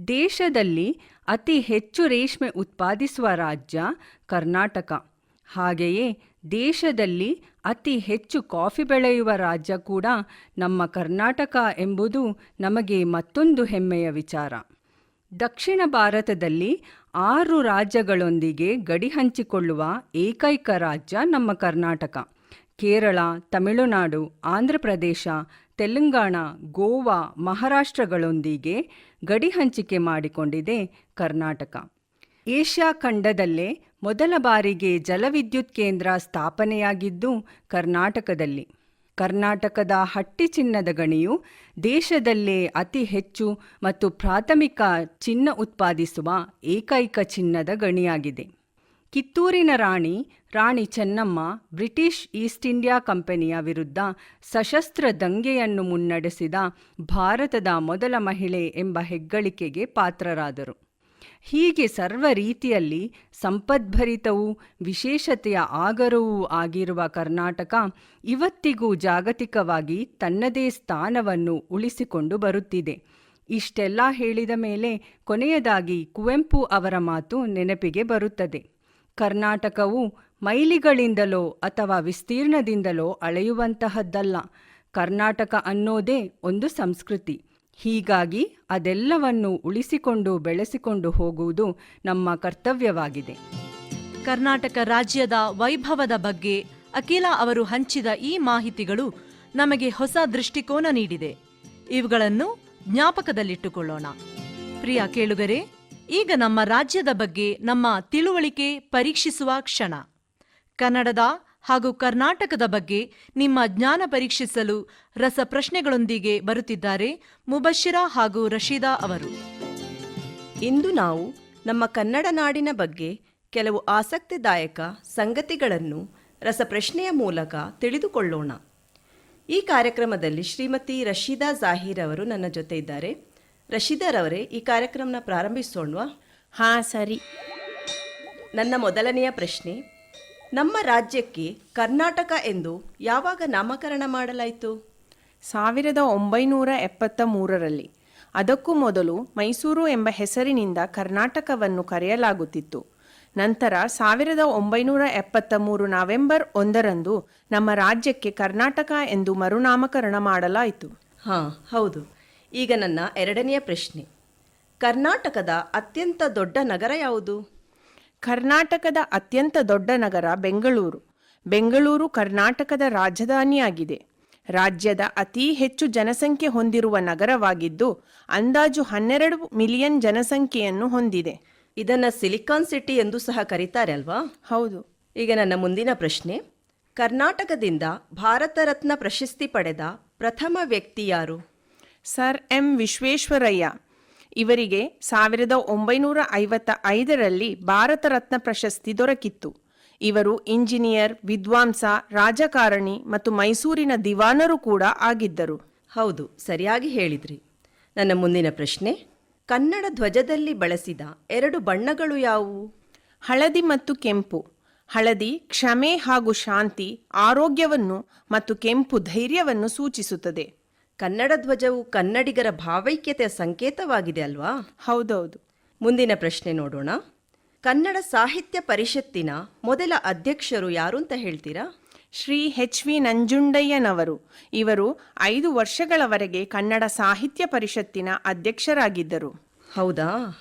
ದೇಶದಲ್ಲಿ ಅತಿ ಹೆಚ್ಚು ರೇಷ್ಮೆ ಉತ್ಪಾದಿಸುವ ರಾಜ್ಯ ಕರ್ನಾಟಕ. ಹಾಗೆಯೇ ದೇಶದಲ್ಲಿ ಅತಿ ಹೆಚ್ಚು ಕಾಫಿ ಬೆಳೆಯುವ ರಾಜ್ಯ ಕೂಡ ನಮ್ಮ ಕರ್ನಾಟಕ ಎಂಬುದು ನಮಗೆ ಮತ್ತೊಂದು ಹೆಮ್ಮೆಯ ವಿಚಾರ. ದಕ್ಷಿಣ ಭಾರತದಲ್ಲಿ ಆರು ರಾಜ್ಯಗಳೊಂದಿಗೆ ಗಡಿ ಹಂಚಿಕೊಳ್ಳುವ ಏಕೈಕ ರಾಜ್ಯ ನಮ್ಮ ಕರ್ನಾಟಕ. ಕೇರಳ, ತಮಿಳುನಾಡು, ಆಂಧ್ರಪ್ರದೇಶ, ತೆಲಂಗಾಣ, ಗೋವಾ, ಮಹಾರಾಷ್ಟ್ರಗಳೊಂದಿಗೆ ಗಡಿ ಹಂಚಿಕೆ ಮಾಡಿಕೊಂಡಿದೆ ಕರ್ನಾಟಕ. ಏಷ್ಯಾ ಖಂಡದಲ್ಲೇ ಮೊದಲ ಬಾರಿಗೆ ಜಲವಿದ್ಯುತ್ ಕೇಂದ್ರ ಸ್ಥಾಪನೆಯಾಗಿದ್ದು ಕರ್ನಾಟಕದಲ್ಲಿ. ಕರ್ನಾಟಕದ ಹಟ್ಟಿ ಚಿನ್ನದ ಗಣಿಯು ದೇಶದಲ್ಲೇ ಅತಿ ಹೆಚ್ಚು ಮತ್ತು ಪ್ರಾಥಮಿಕ ಚಿನ್ನ ಉತ್ಪಾದಿಸುವ ಏಕೈಕ ಚಿನ್ನದ ಗಣಿಯಾಗಿದೆ. ಕಿತ್ತೂರಿನ Rani Rani Chennamma, British East India ಕಂಪನಿಯ ವಿರುದ್ಧ ಸಶಸ್ತ್ರ ದಂಗೆಯನ್ನು ಮುನ್ನಡೆಸಿದ ಭಾರತದ ಮೊದಲ ಮಹಿಳೆ ಎಂಬ ಹೆಗ್ಗಳಿಕೆಗೆ ಪಾತ್ರರಾದರು. ಹೀಗೆ ಸರ್ವ ರೀತಿಯಲ್ಲಿ ಸಂಪದ್ಭರಿತವೂ ವಿಶೇಷತೆಯ ಆಗರವೂ ಆಗಿರುವ ಕರ್ನಾಟಕ ಇವತ್ತಿಗೂ ಜಾಗತಿಕವಾಗಿ ತನ್ನದೇ ಸ್ಥಾನವನ್ನು ಉಳಿಸಿಕೊಂಡು ಬರುತ್ತಿದೆ. ಇಷ್ಟೆಲ್ಲ ಹೇಳಿದ ಮೇಲೆ ಕೊನೆಯದಾಗಿ ಕುವೆಂಪು ಅವರ ಮಾತು ನೆನಪಿಗೆ ಬರುತ್ತದೆ. ಕರ್ನಾಟಕವು ಮೈಲಿಗಳಿಂದಲೋ ಅಥವಾ ವಿಸ್ತೀರ್ಣದಿಂದಲೋ ಅಳೆಯುವಂತಹದ್ದಲ್ಲ. ಕರ್ನಾಟಕ ಅನ್ನೋದೇ ಒಂದು ಸಂಸ್ಕೃತಿ. ಹೀಗಾಗಿ ಅದೆಲ್ಲವನ್ನು ಉಳಿಸಿಕೊಂಡು ಬೆಳೆಸಿಕೊಂಡು ಹೋಗುವುದು ನಮ್ಮ ಕರ್ತವ್ಯವಾಗಿದೆ. ಕರ್ನಾಟಕ ರಾಜ್ಯದ ವೈಭವದ ಬಗ್ಗೆ ಅಖಿಲ ಅವರು ಹಂಚಿದ ಈ ಮಾಹಿತಿಗಳು ನಮಗೆ ಹೊಸ ದೃಷ್ಟಿಕೋನ ನೀಡಿದೆ. ಇವುಗಳನ್ನು ಜ್ಞಾಪಕದಲ್ಲಿಟ್ಟುಕೊಳ್ಳೋಣ. ಪ್ರಿಯ ಕೇಳುಗರೆ, ಈಗ ನಮ್ಮ ರಾಜ್ಯದ ಬಗ್ಗೆ ನಮ್ಮ ತಿಳುವಳಿಕೆ ಪರೀಕ್ಷಿಸುವ ಕ್ಷಣ. ಕನ್ನಡದ ಹಾಗೂ ಕರ್ನಾಟಕದ ಬಗ್ಗೆ ನಿಮ್ಮ ಜ್ಞಾನ ಪರೀಕ್ಷಿಸಲು ರಸಪ್ರಶ್ನೆಗಳೊಂದಿಗೆ ಬರುತ್ತಿದ್ದಾರೆ ಮುಬಶಿರಾ ಹಾಗೂ ರಶೀದಾ ಅವರು. ಇಂದು ನಾವು ನಮ್ಮ ಕನ್ನಡ ನಾಡಿನ ಬಗ್ಗೆ ಕೆಲವು ಆಸಕ್ತಿದಾಯಕ ಸಂಗತಿಗಳನ್ನು ರಸಪ್ರಶ್ನೆಯ ಮೂಲಕ ತಿಳಿದುಕೊಳ್ಳೋಣ. ಈ ಕಾರ್ಯಕ್ರಮದಲ್ಲಿ ಶ್ರೀಮತಿ ರಶೀದಾ ಜಾಹೀರ್ ಅವರು ನನ್ನ ಜೊತೆ ಇದ್ದಾರೆ. ರಶೀದಾರವರೇ ಈ ಕಾರ್ಯಕ್ರಮನ ಪ್ರಾರಂಭಿಸೋಣವಾ? ಹಾ ಸರಿ. ನನ್ನ ಮೊದಲನೆಯ ಪ್ರಶ್ನೆ ನಮ್ಮ ರಾಜ್ಯಕ್ಕೆ ಕರ್ನಾಟಕ ಎಂದು ಯಾವಾಗ ನಾಮಕರಣ ಮಾಡಲಾಯಿತು? ಸಾವಿರದ ಒಂಬೈನೂರ ಎಪ್ಪತ್ತ ಮೂರರಲ್ಲಿ. ಅದಕ್ಕೂ ಮೊದಲು ಮೈಸೂರು ಎಂಬ ಹೆಸರಿನಿಂದ ಕರ್ನಾಟಕವನ್ನು ಕರೆಯಲಾಗುತ್ತಿತ್ತು. ನಂತರ ಸಾವಿರದ ಒಂಬೈನೂರ ಎಪ್ಪತ್ತ ಮೂರು ನವೆಂಬರ್ ಒಂದರಂದು ನಮ್ಮ ರಾಜ್ಯಕ್ಕೆ ಕರ್ನಾಟಕ ಎಂದು ಮರುನಾಮಕರಣ ಮಾಡಲಾಯಿತು. ಹಾಂ ಹೌದು. ಈಗ ನನ್ನ ಎರಡನೆಯ ಪ್ರಶ್ನೆ. ಕರ್ನಾಟಕದ ಅತ್ಯಂತ ದೊಡ್ಡ ನಗರ ಯಾವುದು? ಕರ್ನಾಟಕದ ಅತ್ಯಂತ ದೊಡ್ಡ ನಗರ ಬೆಂಗಳೂರು. ಬೆಂಗಳೂರು ಕರ್ನಾಟಕದ ರಾಜಧಾನಿಯಾಗಿದೆ. ರಾಜ್ಯದ ಅತಿ ಹೆಚ್ಚು ಜನಸಂಖ್ಯೆ ಹೊಂದಿರುವ ನಗರವಾಗಿದ್ದು ಅಂದಾಜು ಹನ್ನೆರಡು ಮಿಲಿಯನ್ ಜನಸಂಖ್ಯೆಯನ್ನು ಹೊಂದಿದೆ. ಇದನ್ನು ಸಿಲಿಕಾನ್ ಸಿಟಿ ಎಂದು ಸಹ ಕರೀತಾರೆ ಅಲ್ವಾ? ಹೌದು. ಈಗ ನನ್ನ ಮುಂದಿನ ಪ್ರಶ್ನೆ. ಕರ್ನಾಟಕದಿಂದ ಭಾರತ ರತ್ನ ಪ್ರಶಸ್ತಿ ಪಡೆದ ಪ್ರಥಮ ವ್ಯಕ್ತಿ ಯಾರು? Sir M Visvesvaraya. ಇವರಿಗೆ ಸಾವಿರದ ಒಂಬೈನೂರ ಐವತ್ತ ಐದರಲ್ಲಿ ಭಾರತ ರತ್ನ ಪ್ರಶಸ್ತಿ ದೊರಕಿತ್ತು. ಇವರು ಇಂಜಿನಿಯರ್ ವಿದ್ವಾಂಸ ರಾಜಕಾರಣಿ ಮತ್ತು ಮೈಸೂರಿನ ದಿವಾನರು ಕೂಡ ಆಗಿದ್ದರು. ಹೌದು ಸರಿಯಾಗಿ ಹೇಳಿದ್ರಿ. ನನ್ನ ಮುಂದಿನ ಪ್ರಶ್ನೆ ಕನ್ನಡ ಧ್ವಜದಲ್ಲಿ ಬಳಸಿದ ಎರಡು ಬಣ್ಣಗಳು ಯಾವುವು? ಹಳದಿ ಮತ್ತು ಕೆಂಪು. ಹಳದಿ ಕ್ಷಮೆ ಹಾಗೂ ಶಾಂತಿ ಆರೋಗ್ಯವನ್ನು ಮತ್ತು ಕೆಂಪು ಧೈರ್ಯವನ್ನು ಸೂಚಿಸುತ್ತದೆ. ಕನ್ನಡ ಧ್ವಜವು ಕನ್ನಡಿಗರ ಭಾವೈಕ್ಯತೆಯ ಸಂಕೇತವಾಗಿದೆ ಅಲ್ವಾ? ಹೌದೌದು. ಮುಂದಿನ ಪ್ರಶ್ನೆ ನೋಡೋಣ. ಕನ್ನಡ ಸಾಹಿತ್ಯ ಪರಿಷತ್ತಿನ ಮೊದಲ ಅಧ್ಯಕ್ಷರು ಯಾರು ಅಂತ ಹೇಳ್ತೀರಾ? ಶ್ರೀ ಎಚ್ ವಿ ನಂಜುಂಡಯ್ಯನವರು. ಇವರು ಐದು ವರ್ಷಗಳವರೆಗೆ ಕನ್ನಡ ಸಾಹಿತ್ಯ ಪರಿಷತ್ತಿನ ಅಧ್ಯಕ್ಷರಾಗಿದ್ದರು. ಹೌದಾ?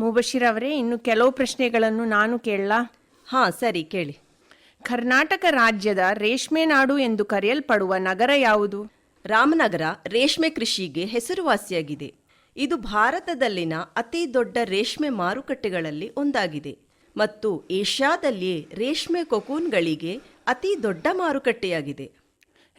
ಮುಬಶಿರ್ ಅವರೇ ಇನ್ನು ಕೆಲವು ಪ್ರಶ್ನೆಗಳನ್ನು ನಾನು ಕೇಳಲಾ? ಹಾ ಸರಿ ಕೇಳಿ. ಕರ್ನಾಟಕ ರಾಜ್ಯದ ರೇಷ್ಮೆ ನಾಡು ಎಂದು ಕರೆಯಲ್ಪಡುವ ನಗರ ಯಾವುದು? ರಾಮನಗರ ರೇಷ್ಮೆ ಕೃಷಿಗೆ ಹೆಸರುವಾಸಿಯಾಗಿದೆ. ಇದು ಭಾರತದಲ್ಲಿನ ಅತಿ ದೊಡ್ಡ ರೇಷ್ಮೆ ಮಾರುಕಟ್ಟೆಗಳಲ್ಲಿ ಒಂದಾಗಿದೆ ಮತ್ತು ಏಷ್ಯಾದಲ್ಲಿಯೇ ರೇಷ್ಮೆ ಕೊಕೂನ್ಗಳಿಗೆ ಅತಿ ದೊಡ್ಡ ಮಾರುಕಟ್ಟೆಯಾಗಿದೆ.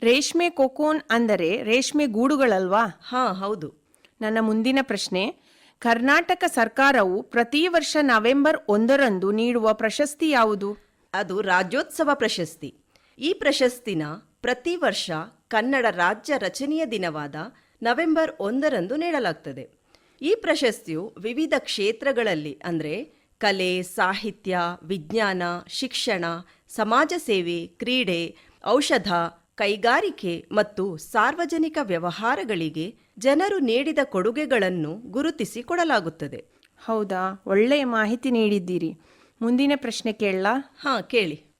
ರೇಷ್ಮೆ ಕೊಕೂನ್ ಅಂದರೆ ರೇಷ್ಮೆ ಗೂಡುಗಳಲ್ವಾ? ಹಾ ಹೌದು. ನನ್ನ ಮುಂದಿನ ಪ್ರಶ್ನೆ ಕರ್ನಾಟಕ ಸರ್ಕಾರವು ಪ್ರತಿ ವರ್ಷ ನವೆಂಬರ್ ಒಂದರಂದು ನೀಡುವ ಪ್ರಶಸ್ತಿ ಯಾವುದು? ಅದು ರಾಜ್ಯೋತ್ಸವ ಪ್ರಶಸ್ತಿ. ಈ ಪ್ರಶಸ್ತಿನ ಪ್ರತಿ ವರ್ಷ ಕನ್ನಡ ರಾಜ್ಯ ರಚನೆಯ ದಿನವಾದ ನವೆಂಬರ್ ಒಂದರಂದು ನೀಡಲಾಗ್ತದೆ. ಈ ಪ್ರಶಸ್ತಿಯು ವಿವಿಧ ಕ್ಷೇತ್ರಗಳಲ್ಲಿ ಅಂದರೆ ಕಲೆ ಸಾಹಿತ್ಯ ವಿಜ್ಞಾನ ಶಿಕ್ಷಣ ಸಮಾಜ ಸೇವೆ ಕ್ರೀಡೆ ಔಷಧ ಕೈಗಾರಿಕೆ ಮತ್ತು ಸಾರ್ವಜನಿಕ ವ್ಯವಹಾರಗಳಿಗೆ ಜನರು ನೀಡಿದ ಕೊಡುಗೆಗಳನ್ನು ಗುರುತಿಸಿ ಕೊಡಲಾಗುತ್ತದೆ. ಹೌದಾ? ಒಳ್ಳೆಯ ಮಾಹಿತಿ ನೀಡಿದ್ದೀರಿ. ಮುಂದಿನ ಪ್ರಶ್ನೆ ಕೇಳಲಾ? ಹಾಂ ಕೇಳಿ.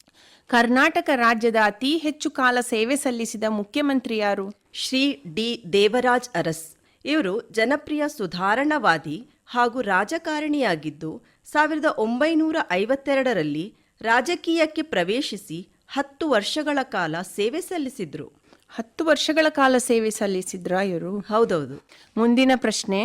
ಕರ್ನಾಟಕ ರಾಜ್ಯದ ಅತಿ ಹೆಚ್ಚು ಕಾಲ ಸೇವೆ ಸಲ್ಲಿಸಿದ ಮುಖ್ಯಮಂತ್ರಿ ಯಾರು? ಶ್ರೀ ಡಿ ದೇವರಾಜ್ ಅರಸ್. ಇವರು ಜನಪ್ರಿಯ ಸುಧಾರಣವಾದಿ ಹಾಗೂ ರಾಜಕಾರಣಿಯಾಗಿದ್ದು ಸಾವಿರದ ಒಂಬೈನೂರ ಐವತ್ತೆರಡರಲ್ಲಿ ರಾಜಕೀಯಕ್ಕೆ ಪ್ರವೇಶಿಸಿ ಹತ್ತು ವರ್ಷಗಳ ಕಾಲ ಸೇವೆ ಸಲ್ಲಿಸಿದ್ರು. ಹತ್ತು ವರ್ಷಗಳ ಕಾಲ ಸೇವೆ ಸಲ್ಲಿಸಿದ್ರ ಇವರು? ಹೌದೌದು. ಮುಂದಿನ ಪ್ರಶ್ನೆ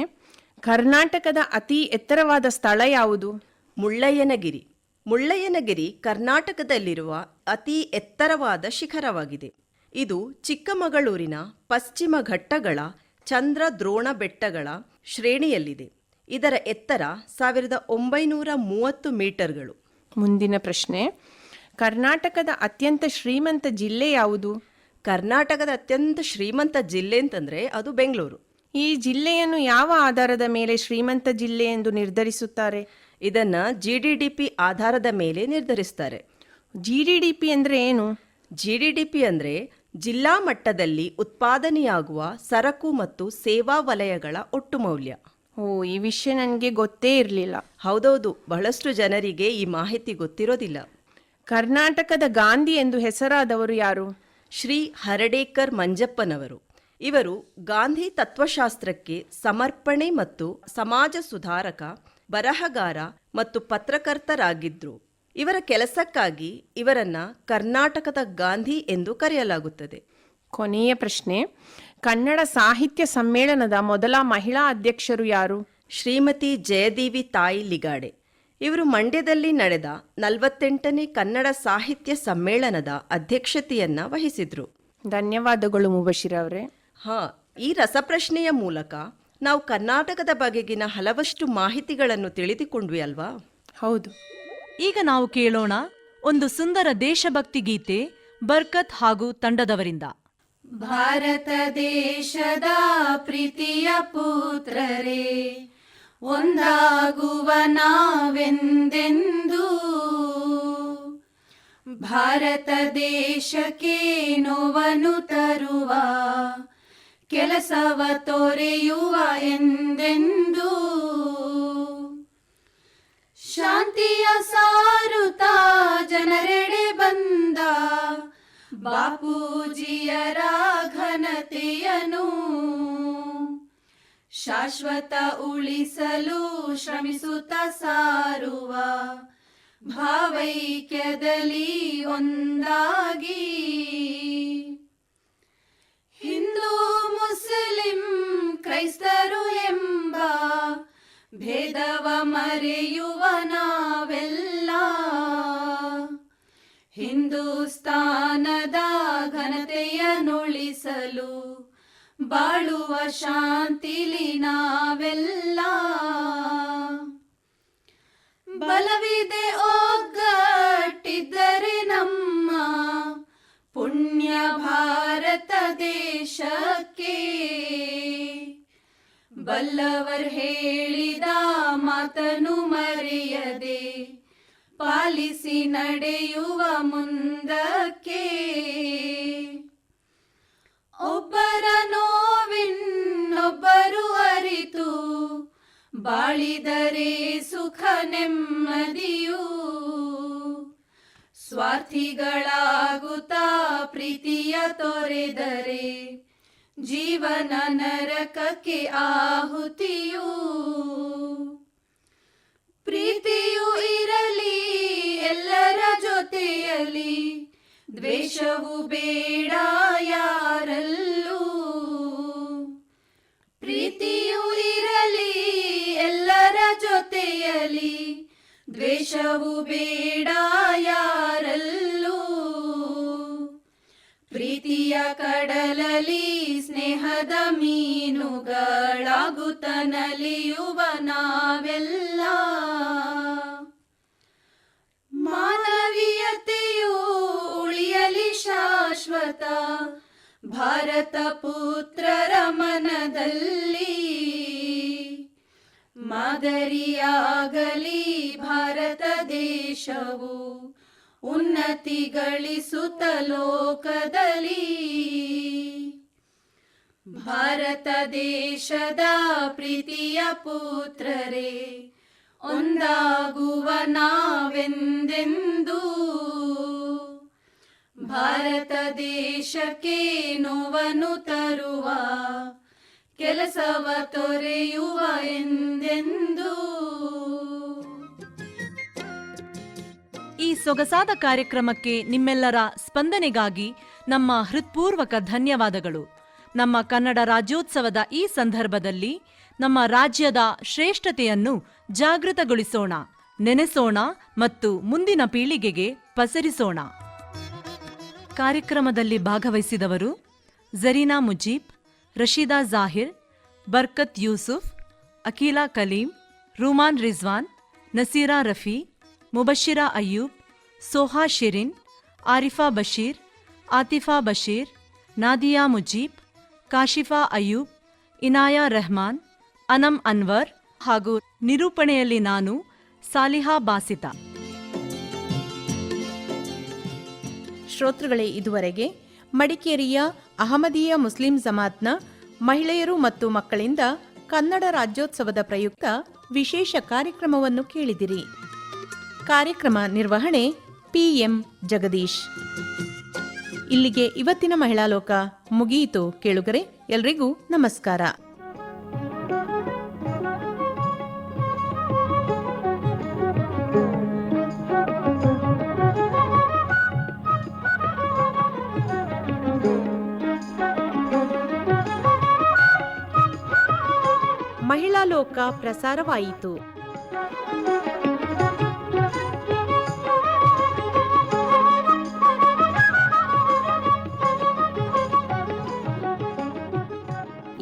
ಕರ್ನಾಟಕದ ಅತಿ ಎತ್ತರವಾದ ಸ್ಥಳ ಯಾವುದು? ಮುಳ್ಳಯ್ಯನಗಿರಿ. ಮುಳ್ಳಯ್ಯನಗಿರಿ ಕರ್ನಾಟಕದಲ್ಲಿರುವ ಅತಿ ಎತ್ತರವಾದ ಶಿಖರವಾಗಿದೆ. ಇದು ಚಿಕ್ಕಮಗಳೂರಿನ ಪಶ್ಚಿಮ ಘಟ್ಟಗಳ ಚಂದ್ರ ದ್ರೋಣ ಬೆಟ್ಟಗಳ ಶ್ರೇಣಿಯಲ್ಲಿದೆ. ಇದರ ಎತ್ತರ ಸಾವಿರದ ಒಂಬೈನೂರ ಮೂವತ್ತು ಮೀಟರ್ಗಳು. ಮುಂದಿನ ಪ್ರಶ್ನೆ ಕರ್ನಾಟಕದ ಅತ್ಯಂತ ಶ್ರೀಮಂತ ಜಿಲ್ಲೆ ಯಾವುದು? ಕರ್ನಾಟಕದ ಅತ್ಯಂತ ಶ್ರೀಮಂತ ಜಿಲ್ಲೆ ಅಂತಂದ್ರೆ ಅದು ಬೆಂಗಳೂರು. ಈ ಜಿಲ್ಲೆಯನ್ನು ಯಾವ ಆಧಾರದ ಮೇಲೆ ಶ್ರೀಮಂತ ಜಿಲ್ಲೆ ಎಂದು ನಿರ್ಧರಿಸುತ್ತಾರೆ? ಇದನ್ನ ಜಿ ಡಿ ಡಿ ಪಿ ಆಧಾರದ ಮೇಲೆ ನಿರ್ಧರಿಸ್ತಾರೆ. ಜಿ ಡಿ ಡಿ ಪಿ ಅಂದರೆ ಏನು? ಜಿ ಡಿ ಡಿ ಪಿ ಅಂದರೆ ಜಿಲ್ಲಾ ಮಟ್ಟದಲ್ಲಿ ಉತ್ಪಾದನೆಯಾಗುವ ಸರಕು ಮತ್ತು ಸೇವಾ ವಲಯಗಳ ಒಟ್ಟು ಮೌಲ್ಯ. ಓ ಈ ವಿಷಯ ನನಗೆ ಗೊತ್ತೇ ಇರಲಿಲ್ಲ. ಹೌದೌದು ಬಹಳಷ್ಟು ಜನರಿಗೆ ಈ ಮಾಹಿತಿ ಗೊತ್ತಿರೋದಿಲ್ಲ. ಕರ್ನಾಟಕದ ಗಾಂಧಿ ಎಂದು ಹೆಸರಾದವರು ಯಾರು? ಶ್ರೀ ಹರಡೇಕರ್ ಮಂಜಪ್ಪನವರು. ಇವರು ಗಾಂಧಿ ತತ್ವಶಾಸ್ತ್ರಕ್ಕೆ ಸಮರ್ಪಣೆ ಮತ್ತು ಸಮಾಜ ಸುಧಾರಕ ಬರಹಗಾರ ಮತ್ತು ಪತ್ರಕರ್ತರಾಗಿದ್ದರು ಇವರ ಕೆಲಸಕ್ಕಾಗಿ ಇವರನ್ನ ಕರ್ನಾಟಕದ ಗಾಂಧಿ ಎಂದು ಕರೆಯಲಾಗುತ್ತದೆ. ಕೊನೆಯ ಪ್ರಶ್ನೆ ಕನ್ನಡ ಸಾಹಿತ್ಯ ಸಮ್ಮೇಳನದ ಮೊದಲ ಮಹಿಳಾ ಅಧ್ಯಕ್ಷರು ಯಾರು? ಶ್ರೀಮತಿ ಜಯದೇವಿ ತಾಯಿ ಲಿಗಾಡೆ. ಇವರು ಮಂಡ್ಯದಲ್ಲಿ ನಡೆದ ನಲವತ್ತೆಂಟನೇ ಕನ್ನಡ ಸಾಹಿತ್ಯ ಸಮ್ಮೇಳನದ ಅಧ್ಯಕ್ಷತೆಯನ್ನ ವಹಿಸಿದ್ರು. ಧನ್ಯವಾದಗಳು ಮುಬಶಿರ್ ಅವರೇ. ಹಾ ಈ ರಸಪ್ರಶ್ನೆಯ ಮೂಲಕ ನಾವು ಕರ್ನಾಟಕದ ಬಗೆಗಿನ ಹಲವಷ್ಟು ಮಾಹಿತಿಗಳನ್ನು ತಿಳಿದುಕೊಂಡ್ವಿ ಅಲ್ವಾ? ಹೌದು. ಈಗ ನಾವು ಕೇಳೋಣ ಒಂದು ಸುಂದರ ದೇಶಭಕ್ತಿ ಗೀತೆ ಬರ್ಕತ್ ಹಾಗೂ ತಂಡದವರಿಂದ. ಭಾರತ ದೇಶದ ಪ್ರೀತಿಯ ಪುತ್ರರೇ ಒಂದಾಗುವ ನಾವೆಂದೆಂದು? ಭಾರತ ದೇಶಕ್ಕೆ ನೋವನ್ನು ತರುವ? ಕೆಲಸವ ತೊರೆಯುವ ಎಂದೆಂದು? ಶಾಂತಿಯ ಸಾರುತ್ತಾ ಜನರೆಡೆ ಬಂದ ಬಾಪೂಜಿಯರ ಘನತೆಯನು ಶಾಶ್ವತ ಉಳಿಸಲು ಶ್ರಮಿಸುತ್ತ ಸಾರುವ ಭಾವೈಕ್ಯದಲ್ಲಿ ಒಂದಾಗಿ ಕ್ರೈಸ್ತರು ಎಂಬ ಭೇದವ ಮರೆಯುವ ನಾವೆಲ್ಲ. ಹಿಂದೂಸ್ತಾನದ ಘನತೆಯನ್ನುಳಿಸಲು ಬಾಳುವ ಶಾಂತಿಲಿ ನಾವೆಲ್ಲ. ಬಲವಿದೆ ಒಗ್ಗಟ್ಟಿದ್ದರೆ ನಮ್ಮ ಪುಣ್ಯ ಭಾರತ ದೇಶಕ್ಕೆ. ಬಲ್ಲವರ್ ಹೇಳಿದ ಮಾತನು ಮರೆಯದೆ, ಪಾಲಿಸಿ ನಡೆಯುವ ಮುಂದಕ್ಕೆ. ಒಬ್ಬರ ನೋವಿನ್ನೊಬ್ಬರು ಅರಿತು, ಬಾಳಿದರೆ ಸುಖ ನೆಮ್ಮದಿಯು ಸ್ವಾರ್ಥಿಗಳಾಗುತ್ತಾ ಪ್ರೀತಿಯ ತೊರೆದರೆ ಜೀವನ ನರಕಕ್ಕೆ ಆಹುತಿಯು. ಪ್ರೀತಿಯು ಇರಲಿ, ಎಲ್ಲರ ಜೊತೆಯಲ್ಲಿ ದ್ವೇಷವು ಬೇಡ ಯಾರಲ್ಲೂ. ಪ್ರೀತಿಯು ಇರಲಿ, ಎಲ್ಲರ ಜೊತೆಯಲ್ಲಿ ದ್ವೇಷವು ಬೇಡ ಯಾರಲ್ಲೂ. ಪ್ರೀತಿಯ ಕಡಲಲಿ, ಸ್ನೇಹದ ಮೀನುಗಳಾಗುತ್ತ ನಲಿಯುವ ನಾವೆಲ್ಲ. ಮಾನವೀಯತೆಯು ಉಳಿಯಲಿ ಶಾಶ್ವತ, ಭಾರತ ಪುತ್ರರ ಮನದಲ್ಲಿ. ಮಾದರಿಯಾಗಲಿ ಭಾರತ ದೇಶವು. ಉನ್ನತಿ ಗಳಿಸುತ್ತ ಲೋಕದಲ್ಲಿ. ಭಾರತ ದೇಶದ ಪ್ರೀತಿಯ ಪುತ್ರರೇ, ಒಂದಾಗುವ ನಾವೆಂದೆಂದು. ಭಾರತ ದೇಶಕ್ಕೆ ನೋವನ್ನು ತರುವ, ಕೆಲಸವ ತೊರೆಯುವ ಎಂದೆಂದು. ಈ ಸೊಗಸಾದ ಕಾರ್ಯಕ್ರಮಕ್ಕೆ ನಿಮ್ಮೆಲ್ಲರ ಸ್ಪಂದನೆಗಾಗಿ ನಮ್ಮ ಹೃತ್ಪೂರ್ವಕ ಧನ್ಯವಾದಗಳು. ನಮ್ಮ ಕನ್ನಡ ರಾಜ್ಯೋತ್ಸವದ ಈ ಸಂದರ್ಭದಲ್ಲಿ ನಮ್ಮ ರಾಜ್ಯದ ಶ್ರೇಷ್ಠತೆಯನ್ನು ಜಾಗೃತಗೊಳಿಸೋಣ, ನೆನೆಸೋಣ ಮತ್ತು ಮುಂದಿನ ಪೀಳಿಗೆಗೆ ಪಸರಿಸೋಣ. ಕಾರ್ಯಕ್ರಮದಲ್ಲಿ ಭಾಗವಹಿಸಿದವರು ಜರೀನಾ ಮುಜೀಬ್, ರಶೀದಾ ಜಾಹಿರ್, ಬರ್ಕತ್ ಯೂಸುಫ್, ಅಖಿಲಾ ಕಲೀಂ, ರೂಮಾನ್ ರಿಜ್ವಾನ್, ನಸೀರಾ ರಫಿ, ಮುಬಶಿರಾ ಅಯ್ಯೂಬ್ ಸೋಹಾ ಶಿರಿನ್, ಆರಿಫಾ ಬಶೀರ್, ಆತಿಫಾ ಬಶೀರ್, ನಾದಿಯಾ ಮುಜೀಬ್, ಕಾಶಿಫಾ ಅಯ್ಯೂಬ್, ಇನಾಯಾ ರೆಹಮಾನ್, ಅನಮ್ ಅನ್ವರ್ ಹಾಗೂ ನಿರೂಪಣೆಯಲ್ಲಿ ನಾನು ಸಾಲಿಹಾ ಬಾಸಿತಾ. ಶ್ರೋತೃಗಳೇ, ಇದುವರೆಗೆ ಮಡಿಕೇರಿಯ ಅಹಮದೀಯ ಮುಸ್ಲಿಂ ಜಮಾತ್ನ ಮಹಿಳೆಯರು ಮತ್ತು ಮಕ್ಕಳಿಂದ ಕನ್ನಡ ರಾಜ್ಯೋತ್ಸವದ ಪ್ರಯುಕ್ತ ವಿಶೇಷ ಕಾರ್ಯಕ್ರಮವನ್ನು ಕೇಳಿದಿರಿ. ಕಾರ್ಯಕ್ರಮ ನಿರ್ವಹಣೆ ಪಿಎಂ ಜಗದೀಶ್. ಇಲ್ಲಿಗೆ ಇವತ್ತಿನ ಮಹಿಳಾ ಲೋಕ ಮುಗಿಯಿತು ಕೇಳುಗರೆ ಎಲ್ರಿಗೂ ನಮಸ್ಕಾರ. ಮಹಿಳಾ ಲೋಕ ಪ್ರಸಾರವಾಯಿತು.